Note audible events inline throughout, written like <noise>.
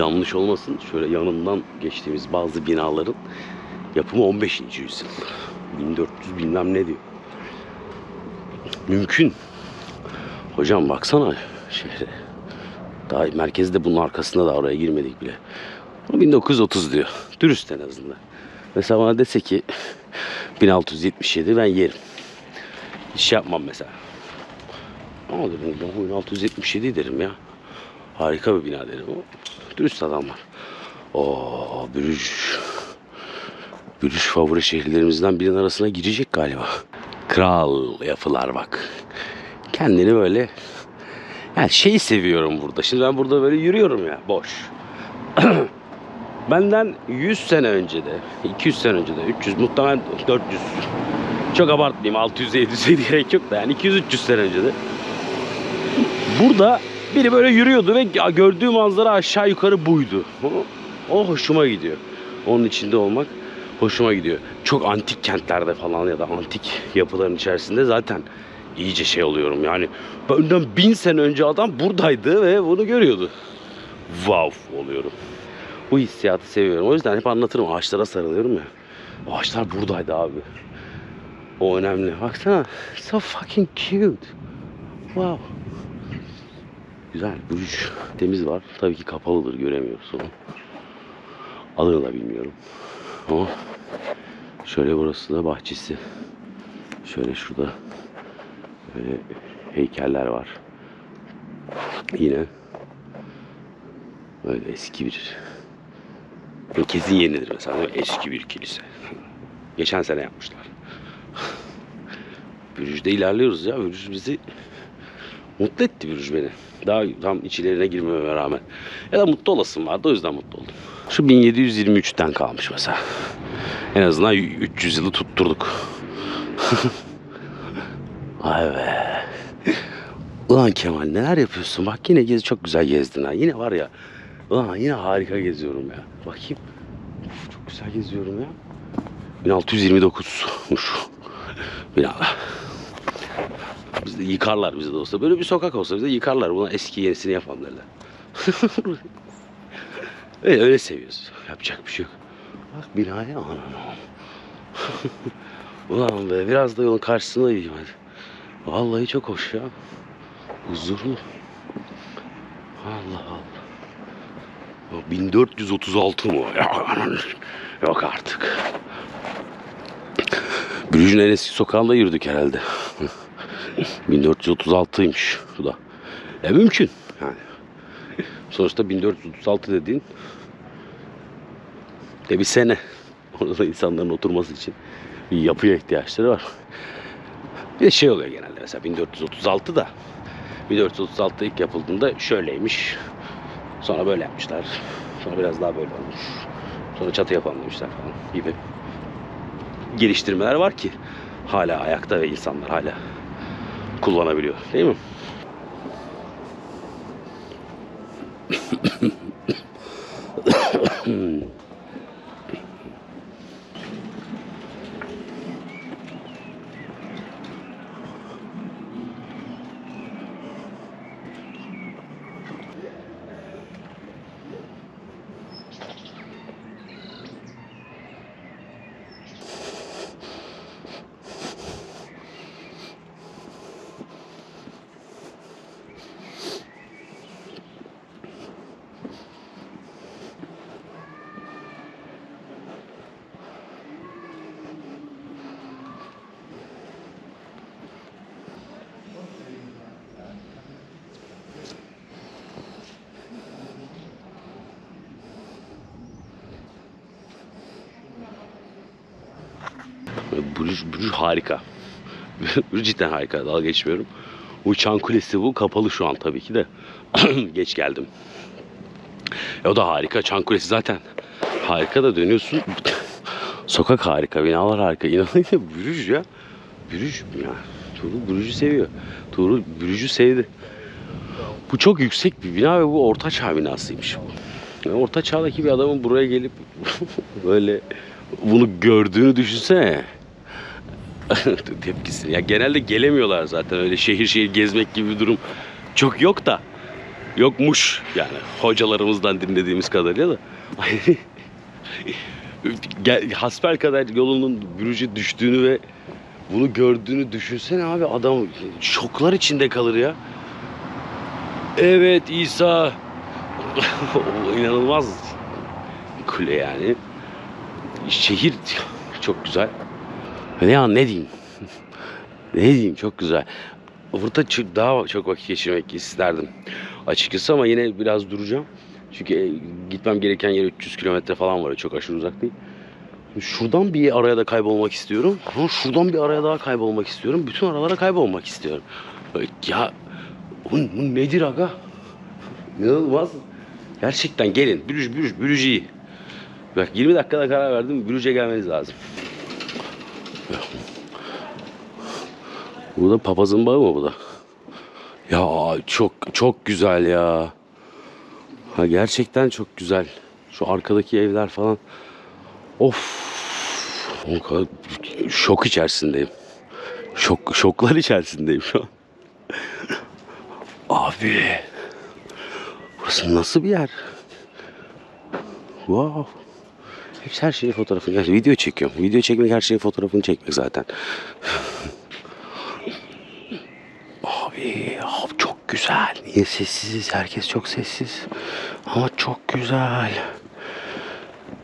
yanlış olmasın şöyle yanından geçtiğimiz bazı binaların yapımı 15. yüzyıl. 1400 bilmem ne diyor. Mümkün. Hocam baksana şehre. Daha merkezde bunun arkasında da oraya girmedik bile. Ama 1930 diyor. Dürüst en azından. Mesela bana dese ki 1677 ben yerim. Hiç yapmam mesela. Ama dedim ben 1677 derim ya. Harika bir bina derim. O dürüst adamlar. Oo Brüj. Brüj favori şehirlerimizden birinin arasına girecek galiba. Kral yapılar bak. Kendini böyle yani şeyi seviyorum burada. Şimdi ben burada böyle yürüyorum ya boş. <clears throat> Benden 100 sene önce de, 200 sene önce de, 300 muhtemelen 400. Çok abartmayayım 600'e 700'e gerek yok da yani 200-300 sene önce de. Burada biri böyle yürüyordu ve gördüğü manzara aşağı yukarı buydu. O, o hoşuma gidiyor. Onun içinde olmak hoşuma gidiyor. Çok antik kentlerde falan ya da antik yapıların içerisinde zaten iyice şey oluyorum. Yani benden bin sene önce adam buradaydı ve bunu görüyordu. Wow oluyorum. Bu hissiyatı seviyorum. O yüzden hep anlatırım. Ağaçlara sarılıyorum ya. Ağaçlar buradaydı abi. O önemli. Baksana. So fucking cute. Wow. Güzel. Brüj. Temiz var. Tabii ki kapalıdır. Göremiyoruz onu. Adını da bilmiyorum. Ama şöyle burası da bahçesi. Şöyle şurada böyle heykeller var. Yine böyle eski bir kesin yenidir mesela eski bir kilise. Geçen sene yapmışlar. Bürüj'de ilerliyoruz ya. Bürüj bizi mutlu etti Bürüj beni. Daha tam içlerine girmeme rağmen. Ya da mutlu olasım vardı o yüzden mutlu oldum. Şu 1723'ten kalmış mesela. En azından 300 yılı tutturduk. <laughs> Vay be. Ulan Kemal neler yapıyorsun? Bak yine gezi çok güzel gezdin ha. Yine var ya. Ulan yine harika geziyorum ya. Bakayım. Çok güzel geziyorum ya. 1629'muş. Binalar. Bizde yıkarlar bizde de olsa. Böyle bir sokak olsa bizde yıkarlar. Buna eski yenisini yapalım derler. öyle, <laughs> öyle seviyoruz. Yapacak bir şey yok. Bak binaya anam. <laughs> Ulan be biraz da yolun karşısında yiyeyim hadi. Vallahi çok hoş ya. Huzurlu. Allah Allah. Ya 1436 mı? Yok artık. Brüj'ün en eski sokağında yürüdük herhalde. 1436'ymış bu da. E mümkün yani. Sonuçta 1436 dediğin de bir sene. Orada da insanların oturması için bir yapıya ihtiyaçları var. Bir de şey oluyor genelde mesela 1436 da 1436 ilk yapıldığında şöyleymiş. Sonra böyle yapmışlar. Sonra biraz daha böyle olmuş. Sonra çatı yapalım demişler falan gibi geliştirmeler var ki hala ayakta ve insanlar hala kullanabiliyor. Değil mi? Brüj, Brüj harika. <laughs> Brüj cidden harika. Dalga geçmiyorum. Bu Çan Kulesi bu. Kapalı şu an tabii ki de. <clears throat> Geç geldim. E, o da harika. Çan Kulesi zaten harika da dönüyorsun. <laughs> Sokak harika. Binalar harika. İnanın Brüj ya. Brüj ya. Tuğrul Brüj'ü seviyor. Tuğrul Brüj'ü sevdi. Bu çok yüksek bir bina ve bu orta çağ binasıymış bu. Yani orta çağdaki bir adamın buraya gelip <laughs> böyle bunu gördüğünü düşünsene. <laughs> Tepkisi. Ya genelde gelemiyorlar zaten öyle şehir şehir gezmek gibi bir durum çok yok da Yokmuş yani hocalarımızdan dinlediğimiz kadarıyla da. <laughs> Hasbel kadar yolunun bürücü düştüğünü ve bunu gördüğünü düşünsene abi adam şoklar içinde kalır ya. Evet İsa. <laughs> İnanılmaz kule yani. Şehir çok güzel. Ya ne diyeyim? <laughs> ne diyeyim çok güzel. Burada daha çok vakit geçirmek isterdim açıkçası ama yine biraz duracağım. Çünkü e, gitmem gereken yer 300 kilometre falan var. Çok aşırı uzak değil. Şuradan bir araya da kaybolmak istiyorum. Şuradan bir araya daha kaybolmak istiyorum. Bütün aralara kaybolmak istiyorum. Ya bu, nedir aga? İnanılmaz. Gerçekten gelin. Bürüc, bürüc, bürücüyü. Bak 20 dakikada karar verdim. Bürüc'e gelmeniz lazım. Bu da papazın bağı mı bu da? Ya çok çok güzel ya. Ha gerçekten çok güzel. Şu arkadaki evler falan. Of. O kadar şok içerisindeyim. Şok şoklar içerisindeyim şu an. <laughs> Abi. Burası nasıl bir yer? Wow. Her şeyin fotoğrafını. Yani video çekiyorum. Video çekmek her şeyin fotoğrafını çekmek zaten. Abi, abi çok güzel. Niye sessiziz? Herkes çok sessiz. Ama çok güzel.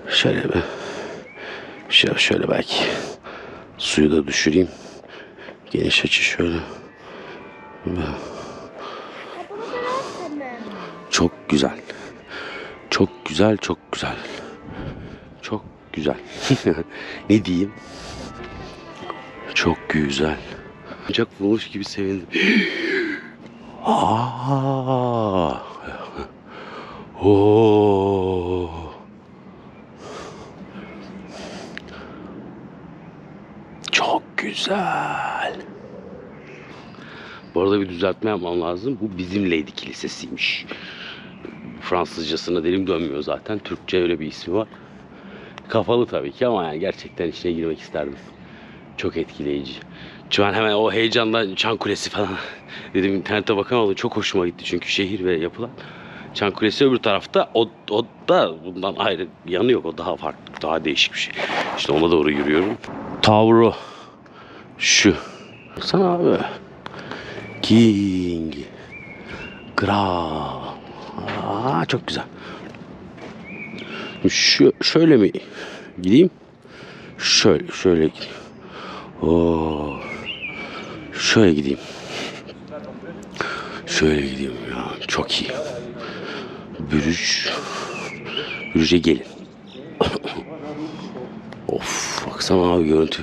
Şöyle bir şöyle, şöyle belki suyu da düşüreyim. Geniş açı şöyle. Çok güzel. Çok güzel, çok güzel. Çok güzel. <laughs> ne diyeyim? Çok güzel. Ancak bulmuş gibi sevindim. <gasps> Aa. Oo. Çok güzel. Bu arada bir düzeltme yapmam lazım. Bu bizim Lady Kilisesi'ymiş. Fransızcasına dilim dönmüyor zaten. Türkçe öyle bir ismi var. Kapalı tabii ki ama yani gerçekten içine girmek isterdim. Çok etkileyici. Şu an hemen o heyecandan Çan Kulesi falan <laughs> dedim internete bakamadım. Çok hoşuma gitti çünkü şehir ve yapılan. Çan Kulesi öbür tarafta o, o da bundan ayrı yanı yok. O daha farklı, daha değişik bir şey. İşte ona doğru yürüyorum. Tavro şu. Sana abi. King. Kral. Aa, çok güzel. Şu, şöyle mi gideyim? Şöyle, şöyle gideyim. Oo. Şöyle gideyim. Şöyle gideyim ya. Çok iyi. Bürüç. Bürüce gelin. <coughs> of baksana abi görüntü.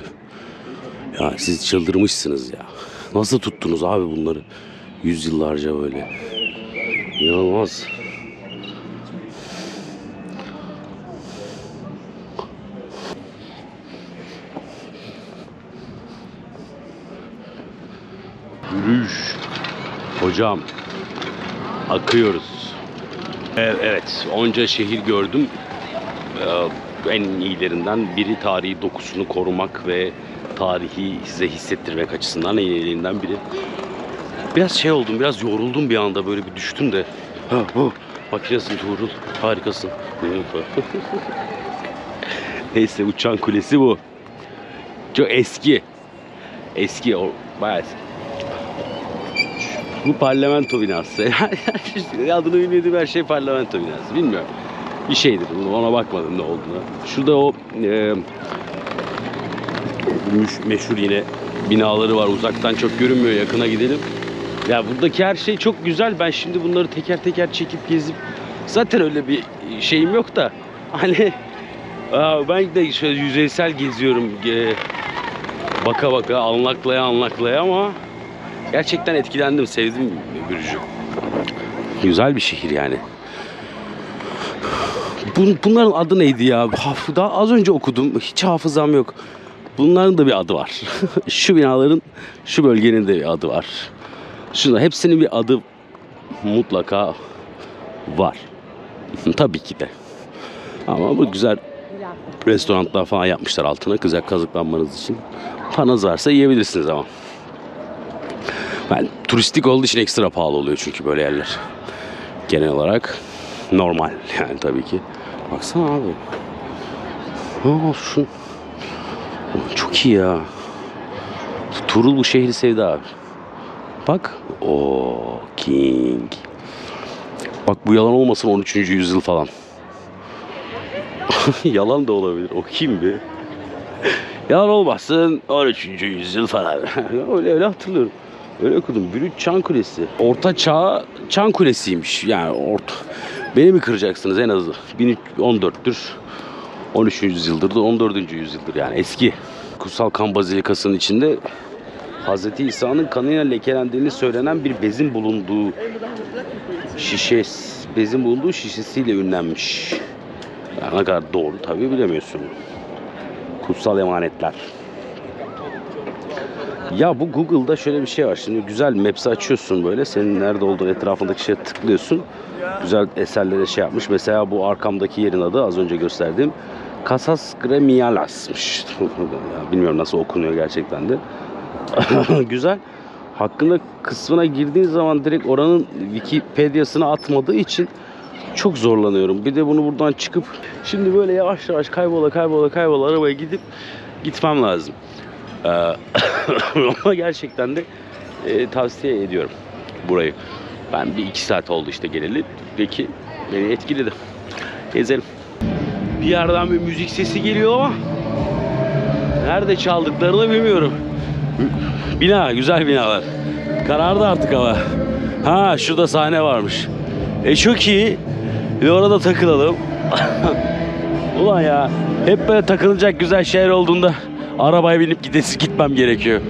Ya siz çıldırmışsınız ya. Nasıl tuttunuz abi bunları? Yüzyıllarca böyle. İnanılmaz. Yürüyüş. Hocam. Akıyoruz. Evet. Onca şehir gördüm. Ee, en iyilerinden biri tarihi dokusunu korumak ve tarihi size hissettirmek açısından en iyilerinden biri. Biraz şey oldum, biraz yoruldum bir anda böyle bir düştüm de. Ha, bu. Makinesin Tuğrul. Harikasın. <laughs> Neyse uçan kulesi bu. Çok eski. Eski, bayağı eski. Bu parlamento binası. <laughs> Adını bilmediğim her şey parlamento binası. Bilmiyorum. Bir şeydir. Ona bakmadım ne olduğunu. Şurada o e, meşhur yine binaları var. Uzaktan çok görünmüyor. Yakına gidelim. Ya buradaki her şey çok güzel. Ben şimdi bunları teker teker çekip gezip zaten öyle bir şeyim yok da <laughs> hani ben de şöyle yüzeysel geziyorum. Baka baka anlaklaya anlaklaya ama gerçekten etkilendim. Sevdim Gürcü. Güzel bir şehir yani. Bun- bunların adı neydi ya? Daha az önce okudum. Hiç hafızam yok. Bunların da bir adı var. <laughs> şu binaların, şu bölgenin de bir adı var. Şunda hepsinin bir adı mutlaka var. <laughs> Tabii ki de. Ama bu güzel restoranlar falan yapmışlar altına güzel kazıklanmanız için. Paranız varsa yiyebilirsiniz ama. Ben turistik olduğu için ekstra pahalı oluyor çünkü böyle yerler. Genel olarak normal <laughs> yani tabii ki. Baksana abi. Aa, şu çok iyi ya. Tuğrul bu şehri sevdi abi. Bak. o King. Bak bu yalan olmasın 13. yüzyıl falan. <laughs> yalan da olabilir. O kim be? yalan olmasın 13. yüzyıl falan. <laughs> öyle öyle hatırlıyorum. Öyle okudum. Brüt Çan Kulesi. Orta Çağ Çan Kulesi'ymiş. Yani orta. Beni mi kıracaksınız en azı? 1014'tür. 13. yüzyıldır da 14. yüzyıldır yani eski. Kutsal Kan Bazilikası'nın içinde Hz. İsa'nın kanıyla lekelendiğini söylenen bir bezin bulunduğu şişe bezin bulunduğu şişesiyle ünlenmiş. Yani ne kadar doğru tabii bilemiyorsun. Kutsal emanetler. Ya bu Google'da şöyle bir şey var. Şimdi güzel Maps'i açıyorsun böyle. Senin nerede olduğun etrafındaki şeye tıklıyorsun. Güzel eserlere şey yapmış. Mesela bu arkamdaki yerin adı az önce gösterdiğim Casas Gremialas'mış. <laughs> Bilmiyorum nasıl okunuyor gerçekten de. <laughs> güzel. Hakkında kısmına girdiğin zaman direkt oranın Wikipedia'sına atmadığı için çok zorlanıyorum. Bir de bunu buradan çıkıp şimdi böyle yavaş yavaş kaybola kaybola kaybola arabaya gidip gitmem lazım. Ee, <coughs> Ama gerçekten de e, tavsiye ediyorum burayı. Ben bir iki saat oldu işte geleli. Peki beni etkiledi. Gezelim. Bir yerden bir müzik sesi geliyor ama nerede çaldıklarını bilmiyorum. Bina, güzel binalar. Karardı artık hava. Ha şurada sahne varmış. E çok iyi. Bir orada takılalım. <coughs> Ulan ya hep böyle takılacak güzel şehir olduğunda arabaya binip gidesi gitmem gerekiyor.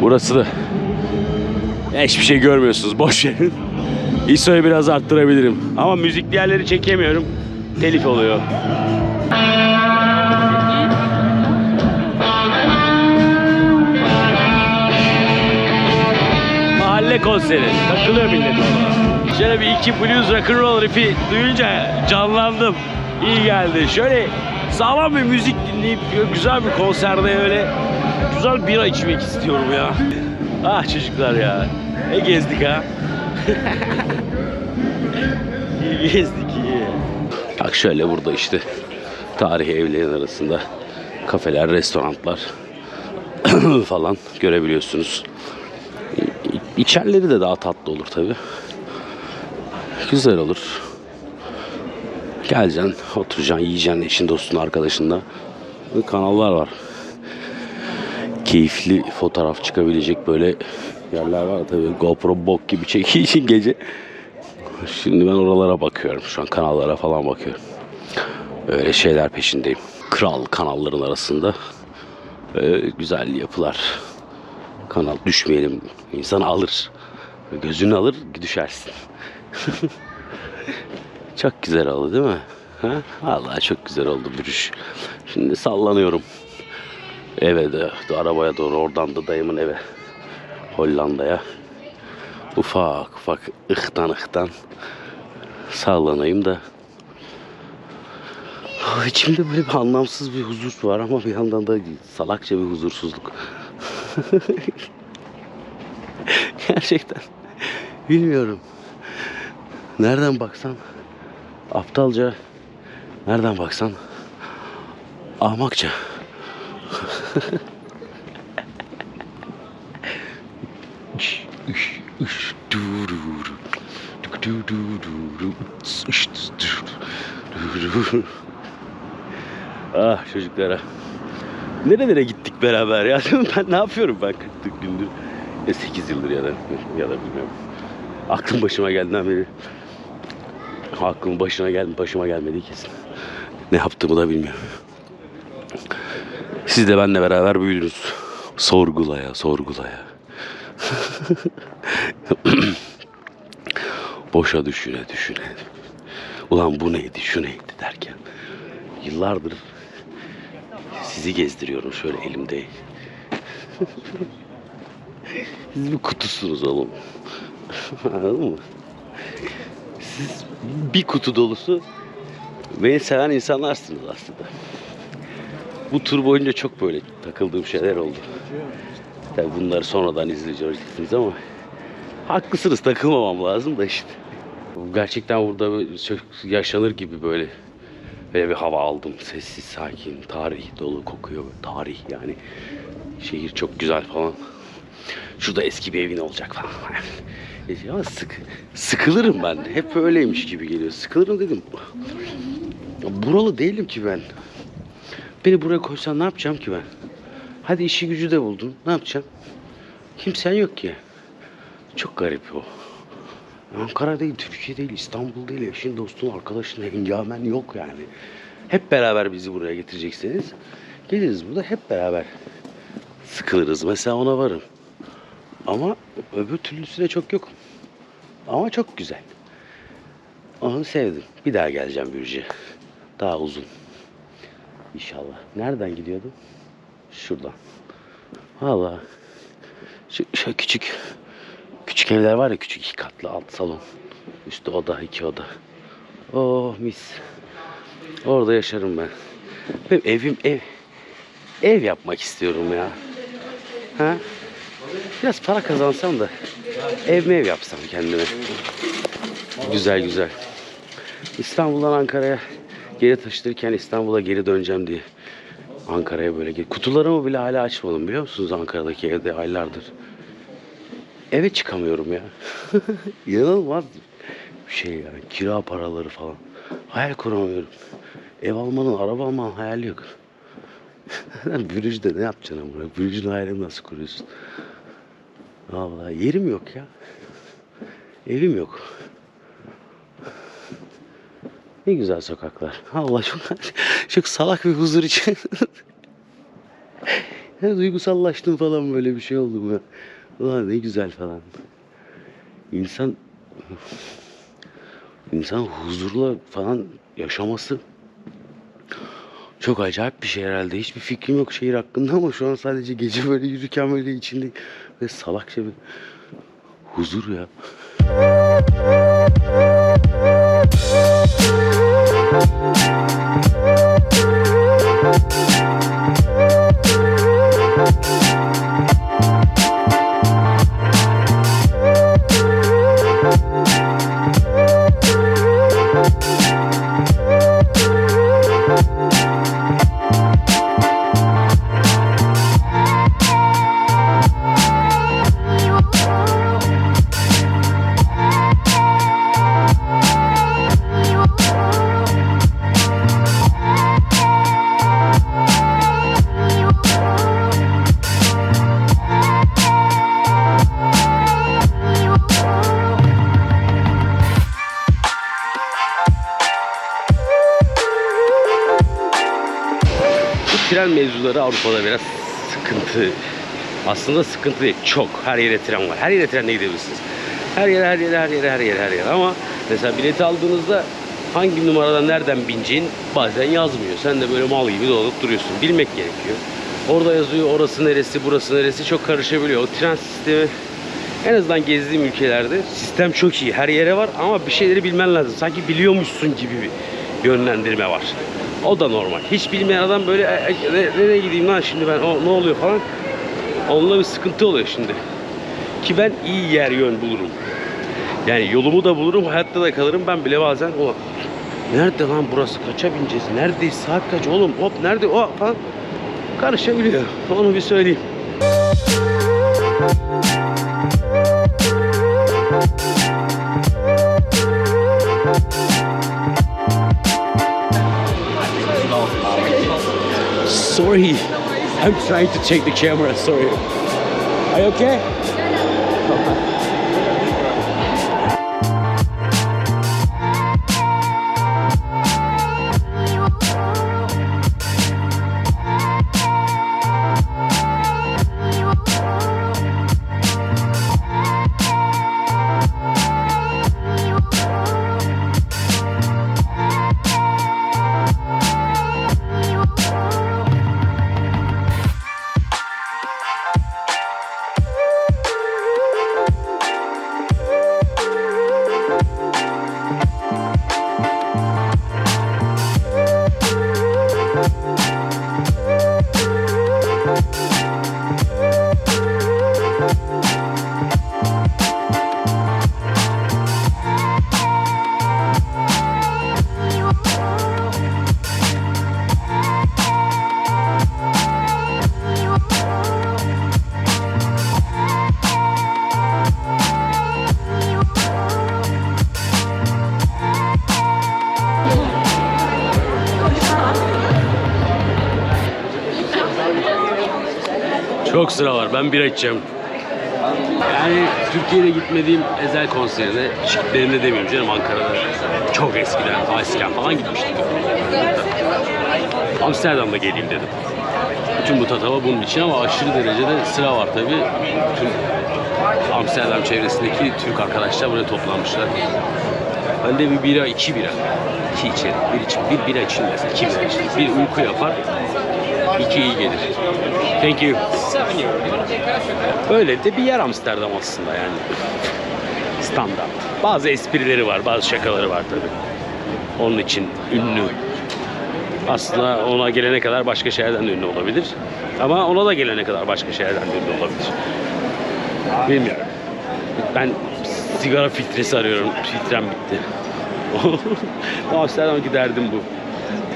Burası da hiçbir şey görmüyorsunuz boş verin. ISO'yu biraz arttırabilirim ama müzikli yerleri çekemiyorum. Telif oluyor. Mahalle konseri. Takılıyor millet. Şöyle bir iki blues rock'n'roll riff'i duyunca canlandım. İyi geldi. Şöyle sağlam bir müzik dinleyip güzel bir konserde öyle güzel bira içmek istiyorum ya. Ah çocuklar ya. Ne gezdik ha. <laughs> gezdik iyi. Bak şöyle burada işte tarihi evlerin arasında kafeler, restoranlar <clears throat> falan görebiliyorsunuz. İçerileri de daha tatlı olur tabi. Güzel olur. Geleceksin, oturacaksın, yiyeceksin eşin, dostun, arkadaşınla. Kanallar var. Keyifli fotoğraf çıkabilecek böyle yerler var. Tabii GoPro bok gibi çekiyor için gece. Şimdi ben oralara bakıyorum. Şu an kanallara falan bakıyorum. Öyle şeyler peşindeyim. Kral kanalların arasında ee, güzel yapılar. Kanal düşmeyelim. İnsan alır. Gözünü alır düşersin. <laughs> çok güzel oldu değil mi? Ha? Çok güzel oldu bürüş. Şimdi sallanıyorum. Eve de, de arabaya doğru oradan da dayımın eve. Hollanda'ya. Ufak ufak ıhtan ıhtan sallanayım da Ah, İçimde böyle bir anlamsız bir huzur var ama bir yandan da salakça bir huzursuzluk. <laughs> Gerçekten bilmiyorum. Nereden baksan aptalca, nereden baksan ahmakça. Ah çocuklara. Nerelere gittik beraber ya? <laughs> Ben ne yapıyorum ben 40 gündür? Ya 8 yıldır ya da ya da bilmiyorum. Aklım başıma geldiğinden beri aklım başına geldi, başıma gelmedi kesin. Ne yaptığımı da bilmiyorum. Siz de benimle beraber büyüdünüz. Sorgulaya, sorgulaya. <laughs> Boşa düşüne, düşüne. Ulan bu neydi, şu neydi derken. Yıllardır sizi gezdiriyorum şöyle elimde. <laughs> Siz bir kutusunuz oğlum. <laughs> Anladın mı? Siz bir kutu dolusu beni seven insanlarsınız aslında. Bu tur boyunca çok böyle takıldığım şeyler oldu. Tabii bunları sonradan izleyeceksiniz ama haklısınız takılmamam lazım da işte. gerçekten burada çok yaşanır gibi böyle böyle bir hava aldım. Sessiz, sakin, tarih dolu kokuyor. Tarih yani. Şehir çok güzel falan. Şurada eski bir evin olacak falan. Ama sık, sıkılırım ben. Hep öyleymiş gibi geliyor. Sıkılırım dedim. Buralı değilim ki ben. Beni buraya koysan ne yapacağım ki ben? Hadi işi gücü de buldun. Ne yapacağım? Kimsen yok ki. Çok garip o. Ankara değil, Türkiye değil, İstanbul değil. Eşin, dostun, arkadaşın, engamen yok yani. Hep beraber bizi buraya getirecekseniz geliriz burada hep beraber sıkılırız. Mesela ona varım. Ama öbür türlüsüne çok yok. Ama çok güzel. Onu sevdim. Bir daha geleceğim Bürcü'ye. Daha uzun. İnşallah. Nereden gidiyordum? Şuradan. Vallahi şu, şu küçük küçük evler var ya küçük iki katlı alt salon. Üstü oda iki oda. Oh mis. Orada yaşarım ben. Benim evim ev. Ev yapmak istiyorum ya. Ha? Biraz para kazansam da ev mi ev yapsam kendime. Güzel güzel. İstanbul'dan Ankara'ya geri taşınırken İstanbul'a geri döneceğim diye Ankara'ya böyle gel. Kutularımı bile hala açmadım biliyor musunuz Ankara'daki evde aylardır. Eve çıkamıyorum ya. <laughs> İnanılmaz bir şey yani. Kira paraları falan. Hayal kuramıyorum. Ev almanın, araba almanın hayali yok. <laughs> Bürücde ne yapacaksın ama? Bürücün hayalini nasıl kuruyorsun? Vallahi yerim yok ya. Evim yok. Ne güzel sokaklar. Allah çok çok salak bir huzur için. <laughs> duygusallaştım falan böyle bir şey oldu mu? Ulan ne güzel falan. İnsan insan huzurla falan yaşaması çok acayip bir şey herhalde. Hiçbir fikrim yok şehir hakkında ama şu an sadece gece böyle yürürken böyle içinde ve salakça bir huzur ya. Mevzuları Avrupa'da biraz sıkıntı. Aslında sıkıntı değil. Çok. Her yere tren var. Her yere trenle gidebilirsiniz. Her yere, her yere, her yere, her yere, her yere. Ama mesela bileti aldığınızda hangi numaradan nereden bineceğin bazen yazmıyor. Sen de böyle mal gibi dolanıp duruyorsun. Bilmek gerekiyor. Orada yazıyor orası neresi, burası neresi çok karışabiliyor. O tren sistemi en azından gezdiğim ülkelerde sistem çok iyi. Her yere var ama bir şeyleri bilmen lazım. Sanki biliyormuşsun gibi bir yönlendirme var. O da normal. Hiç bilmeyen adam böyle "E, e, ne- nereye gideyim lan şimdi ben o, ne oluyor falan. Onunla bir sıkıntı oluyor şimdi. Ki ben iyi yer yön bulurum. Yani yolumu da bulurum, hayatta da kalırım. Ben bile bazen o nerede lan burası kaça bineceğiz? Neredeyiz? Saat kaç oğlum? Hop nerede o falan karışabiliyor. Onu bir söyleyeyim. I'm trying to take the camera. Sorry. Are you okay? Ben bira içeceğim. Yani Türkiye'de gitmediğim Ezel konserine, şirketlerinde demiyorum canım Ankara'da çok eskiden, eskiden falan gitmiştim. Amsterdam'da geleyim dedim. Bütün bu tatava bunun için ama aşırı derecede sıra var tabi. Tüm Amsterdam çevresindeki Türk arkadaşlar buraya toplanmışlar. Ben de bir bira, iki bira. iki içerim. Bir, iç, bir bira için mesela, iki bira için. Bir uyku yapar, iki iyi gelir. Thank you. Öyle de bir yer Amsterdam aslında yani. Standart. Bazı esprileri var, bazı şakaları var tabi. Onun için ünlü. Aslında ona gelene kadar başka şehirden de ünlü olabilir. Ama ona da gelene kadar başka şehirden de ünlü olabilir. Bilmiyorum. Ben sigara filtresi arıyorum. Filtrem bitti. <laughs> Amsterdam'daki derdim bu.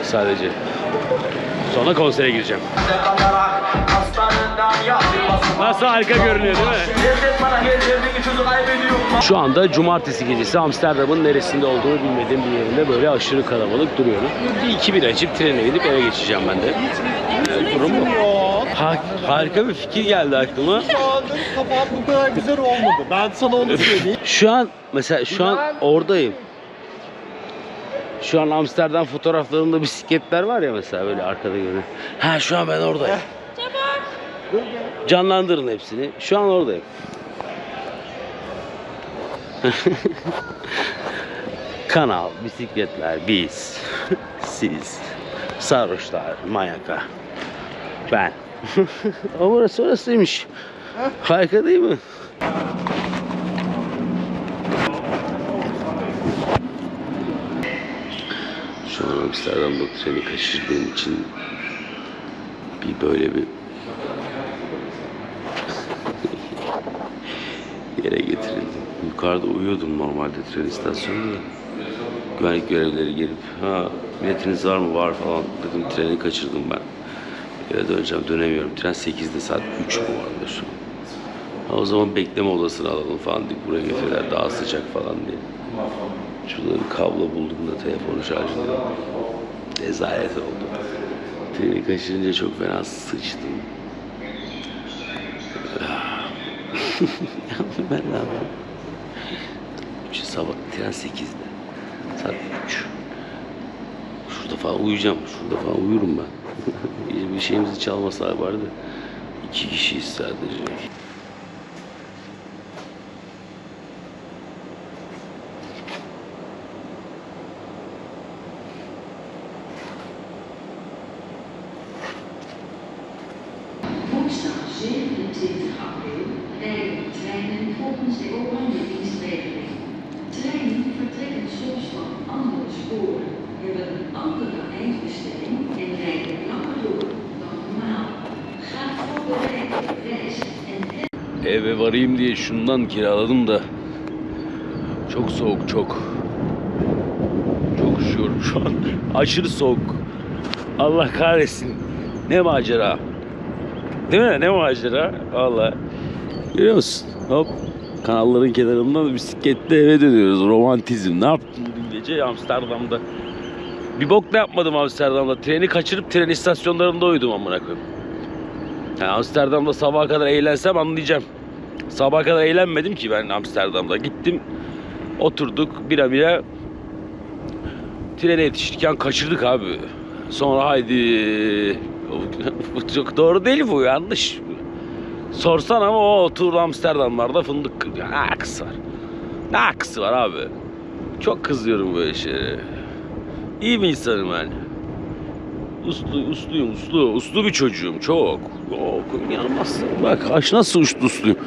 Sadece. Sonra konsere gireceğim. Nasıl harika görünüyor değil mi? Şu anda cumartesi gecesi Amsterdam'ın neresinde olduğunu bilmediğim bir yerinde böyle aşırı kalabalık duruyorum. Bir iki bir açıp trene gidip eve geçeceğim ben de. Ee, Durum bu. Ha- harika bir fikir geldi aklıma. Şu anda kafam bu kadar güzel olmadı. Ben sana onu söyleyeyim. Şu an mesela şu an oradayım. Şu an Amsterdam fotoğraflarında bisikletler var ya mesela böyle arkada görünüyor. Ha şu an ben oradayım. Canlandırın hepsini. Şu an oradayım. <laughs> Kanal, bisikletler, biz, siz, sarhoşlar, manyaka, ben. <laughs> o burası orasıymış. Harika değil mi? Şu an Amsterdam'da treni kaçırdığım için bir böyle bir yere getirildim. Yukarıda uyuyordum normalde tren istasyonunda. Güvenlik görevlileri gelip ha biletiniz var mı var falan dedim treni kaçırdım ben. Eve döneceğim dönemiyorum. Tren 8'de saat 3 mu vardı şu an. O zaman bekleme odasını alalım falan deyip buraya getirdiler daha sıcak falan diye. Şurada kablo buldum da telefonu şarjını Rezalet oldu. Treni kaçırınca çok fena sıçtım. <laughs> ben ne yapayım? Şu sabah tren 8'de. Saat 3. Şurada falan uyuyacağım. Şurada falan uyurum ben. <laughs> bir şeyimizi çalmasa vardı. İki kişiyiz sadece. Şundan kiraladım da çok soğuk çok. Çok üşüyorum şu an. <laughs> Aşırı soğuk. Allah kahretsin. Ne macera. Değil mi? Ne macera. Valla. Görüyor musun? Hop. Kanalların kenarından bisikletle eve dönüyoruz. Romantizm. Ne yaptın dün gece Amsterdam'da? Bir bok da yapmadım Amsterdam'da. Treni kaçırıp tren istasyonlarında uyudum amına koyayım. Yani Amsterdam'da sabaha kadar eğlensem anlayacağım. Sabaha kadar eğlenmedim ki ben Amsterdam'da. Gittim, oturduk bira bira. Trene yetişirken kaçırdık abi. Sonra haydi. Çok doğru değil bu yanlış. Sorsan ama o otur Amsterdamlarda fındık kırıyor. Ne akısı var? Ne akısı var abi? Çok kızıyorum böyle şeylere. İyi bir insanım ben. Uslu, usluyum, uslu. Uslu bir çocuğum çok. Yok, inanmazsın. Bak aş nasıl uçtu usluyum.